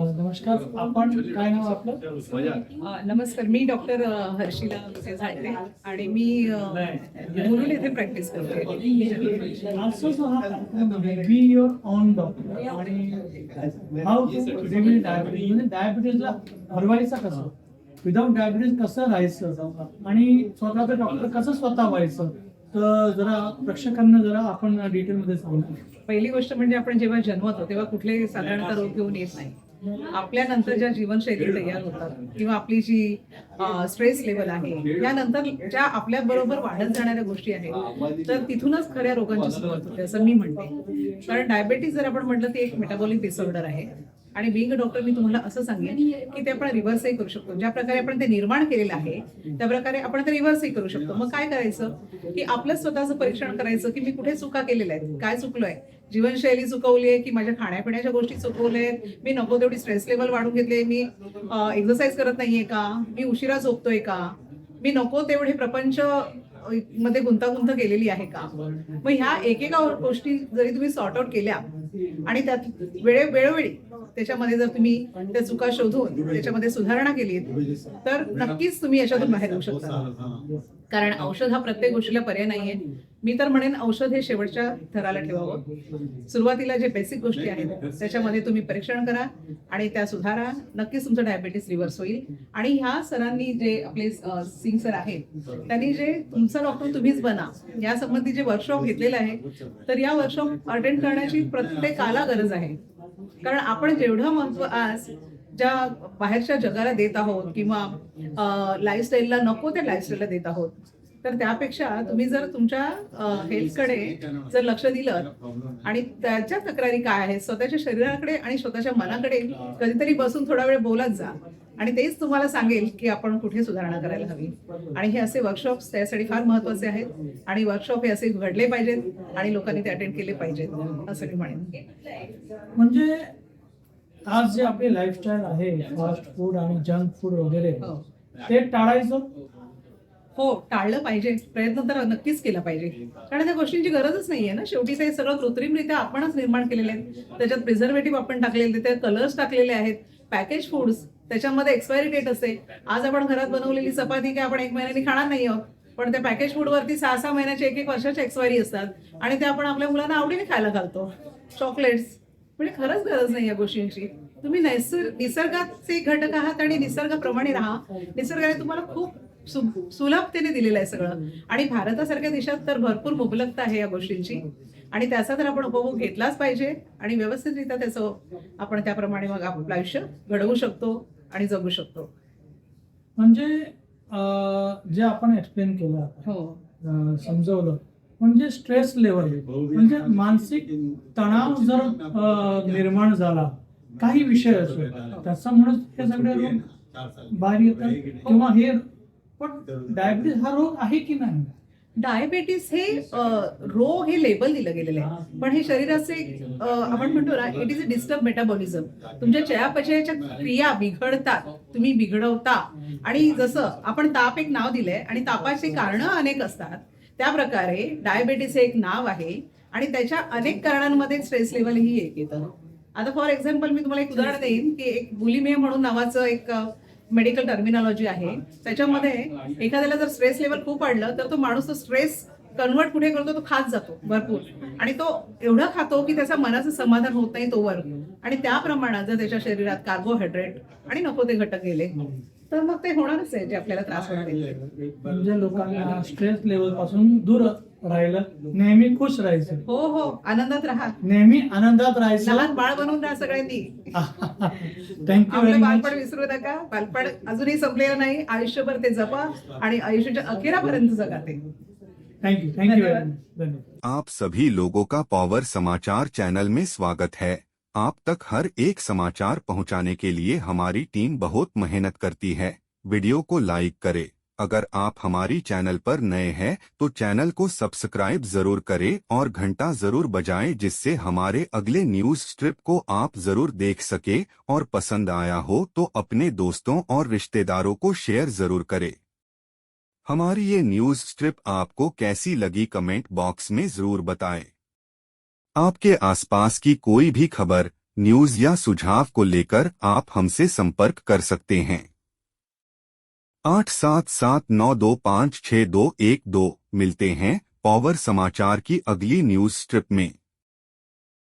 नमस्कार. आपण काय नाव आपलं? नमस्कार. मी डॉक्टर हर्षिला झाडे आणि मी अ, मुरुड येथे प्रॅक्टिस करते. Be your own doctor. आणि हाऊ डायबिटीज म्हणजे डायबिटीजला हरवायचं कसं? विदाउट डायबिटीज कसं राहायचं? आणि स्वतःचं डॉक्टर कसं स्वतः व्हायचं? तर जरा प्रेक्षकांना जरा आपण डिटेलमध्ये सांगू. पहिली गोष्ट म्हणजे आपण जेव्हा जन्मतो तेव्हा कुठलेही साधारणतः रोग घेऊन येत नाही. आपल्यानंतर ज्या जीवनशैली तयार होतात किंवा आपली जी स्ट्रेस लेवल आहे यानंतर ज्या आपल्या बरोबर वाढत जाणाऱ्या गोष्टी आहेत तर तिथूनच खऱ्या रोगांची सुरुवात होते असं मी म्हणते. कारण डायबेटीस जर आपण म्हटलं ती एक मेटाबॉलिक डिसऑर्डर आहे. आणि बिंग डॉक्टर मी तुम्हाला असं सांगेन की ते आपण रिव्हर्सही करू शकतो. ज्या प्रकारे आपण ते निर्माण केलेलं आहे त्या प्रकारे आपण ते रिव्हर्सही करू शकतो. मग काय करायचं? की आपलं स्वतःचं परीक्षण करायचं की मी कुठे चुका केलेल्या आहेत? काय चुकलोय? जीवनशैली चुकवली आहे की माझ्या खाण्यापिण्याच्या गोष्टी चुकवल्या आहेत? मी नको तेवढी स्ट्रेस लेवल वाढून घेतली मी एक्सरसाइज करत नाहीये का? मी उशिरा झोपतोय का? मी नको तेवढे प्रपंच मध्ये गुंतागुंत केलेली आहे का? मग ह्या एकेका गोष्टी जरी तुम्ही सॉर्ट आउट केल्या आणि त्यात वेळे वेळोवेळी त्याच्यामध्ये जर तुम्ही त्या चुका शोधून त्याच्यामध्ये सुधारणा केली तर नक्कीच तुम्ही याच्यातून बाहेर येऊ शकता. कारण औषध हा प्रत्येक गोष्टीला पर्याय नाहीये. मी तर म्हणेन औषध हे शेवटच्या थराला ठेवावं. सुरुवातीला जे बेसिक गोष्टी आहेत त्याच्यामध्ये तुम्ही परीक्षण करा आणि त्या सुधारा. नक्कीच तुमचं डायबिटीस रिव्हर्स होईल. आणि ह्या सरांनी जे आपले सिंग सर आहेत त्यांनी जे तुमचा डॉक्टर तुम्हीच बना. या संबंधी जे वर्कशॉप घेतलेलं आहे तर या वर्कशॉप अटेंड करण्याची प्रत्येकाला गरज आहे. कारण आपण जेवढं महत्त्व आज ज्या बाहेरच्या जगाला देत आहोत किंवा लाईफस्टाईलला नको त्या लाईफस्टाईलला देत आहोत. तर त्यापेक्षा तुम्ही जर तुमच्या हेल्थकडे जर लक्ष दिलं आणि त्याच्या तक्रारी काय आहेत स्वतःच्या शरीराकडे आणि स्वतःच्या मनाकडे कधीतरी बसून थोडा वेळ बोलत जा आणि तेच तुम्हाला सांगेल की आपण कुठे सुधारणा करायला हवी. आणि हे असे वर्कशॉप्स त्यासाठी फार महत्त्वाचे आहेत आणि वर्कशॉप हे असे घडले पाहिजेत आणि लोकांनी ते अटेंड केले पाहिजेत असं मी म्हणेन. म्हणजे आज जे आपली लाईफस्टाईल आहे फास्ट फूड आणि जंक फूड वगैरे हो. ते टाळायचं? हो टाळलं पाहिजे. प्रयत्न तर नक्कीच केला पाहिजे. कारण त्या गोष्टींची गरजच नाहीये ना शेवटी. ते सगळं कृत्रिमरित्या आपणच निर्माण केलेले आहेत. त्याच्यात प्रिझर्वेटिव्ह आपण टाकलेले त्याच्यात कलर्स टाकलेले आहेत. पॅकेज फूड्स त्याच्यामध्ये एक्सपायरी डेट असते आज आपण घरात बनवलेली चपाती काय आपण एक महिन्याने खाणार नाही आहोत. पण त्या पॅकेज फूडवरती सहा सहा महिन्याचे एक एक वर्षाची एक्सपायरी असतात. आणि ते आपण आपल्या मुलांना आवडीने खायला घालतो. चॉकलेट्स म्हणजे खरंच गरज नाही या गोष्टींची. तुम्ही नैसर्ग निसर्गाचे घटक आहात आणि निसर्गाप्रमाणे राहा. निसर्गाने तुम्हाला खूप सुलभतेने दिलेलं आहे सगळं. आणि भारतासारख्या देशात तर भरपूर मुबलकता आहे या गोष्टींची. आणि त्याचा तर आपण उपभोग घेतलाच पाहिजे आणि व्यवस्थितरित्या त्याचं आपण त्याप्रमाणे मग आपलं आयुष्य घडवू शकतो आणि जगू शकतो. म्हणजे जे आपण एक्सप्लेन केलं हो. समजवलं म्हणजे स्ट्रेस लेवल म्हणजे मानसिक तणाव जर निर्माण झाला काही विषय असो त्याच्यामुळे हे. सगळे बाहेर येतात. किंवा हे पण डायबिटीस हा रोग आहे की नाही? डायबेटीस हे रोग हे लेबल दिलं गेलेलं आहे. पण हे शरीराचे आपण म्हणतो ना it is a disturb metabolism तुमच्या चयापचयाच्या क्रिया बिघडतात. तुम्ही बिघडवता. आणि जसं आपण ताप एक नाव दिलंय आणि तापाची कारणं अनेक असतात. त्या प्रकारे डायबेटीस हे एक नाव आहे. आणि त्याच्या अनेक कारणांमध्ये स्ट्रेस लेवल ही एक येतं. आता फॉर एक्झाम्पल मी तुम्हाला एक उदाहरण देईन की एक बुलिमिया म्हणून नावाचं एक मेडिकल टर्मिनॉलॉजी आहे. त्याच्यामध्ये एखाद्याला जर स्ट्रेस लेवल खूप वाढलं तर तो माणूस तो स्ट्रेस कन्वर्ट कुठे करतो? तो खात जातो भरपूर. आणि तो एवढा खातो की त्याचा मनाचं समाधान होत नाही तोवर. आणि त्या प्रमाणात जर त्याच्या शरीरात कार्बोहायड्रेट आणि नको ते घटक गेले तर मग ते होणारच आहे जे आपल्याला त्रास होणार म्हणजे लोकांना स्ट्रेस लेवलपासून दूर राहिलं नेहमी खुश राहायचं. हो हो आनंदात राहा. नेहमी आनंदात राहायचं. लहान बाळ बनवून राहा सगळ्यांनी. थँक्यू बालपण विसरू नका. बालपण अजूनही संपलेलं नाही. आयुष्यभर ते जपा आणि आयुष्याच्या अखेरापर्यंत जगा ते. थँक्यू थँक्यू व्हेरी मच धन्यवाद. आप सभी लोगों का पावर समाचार चैनल में स्वागत है। आप तक हर एक समाचार पहुँचाने के लिए हमारी टीम बहुत मेहनत करती है। वीडियो को लाइक करें। अगर आप हमारी चैनल पर नए हैं तो चैनल को सब्सक्राइब ज़रूर करें और घंटा ज़रूर बजाएँ जिससे हमारे अगले न्यूज़ स्ट्रिप को आप ज़रूर देख सके और पसंद आया हो तो अपने दोस्तों और रिश्तेदारों को शेयर ज़रूर करें। हमारी ये न्यूज़ स्ट्रिप आपको कैसी लगी कमेंट बॉक्स में ज़रूर बताएँ। आपके आसपास की कोई भी खबर न्यूज़ या सुझाव को लेकर आप हमसे संपर्क कर सकते हैं। आठ सात सात नौ दो पाँच छः दो एक दो, मिलते हैं, पावर समाचार की अगली न्यूज़ स्ट्रिप में।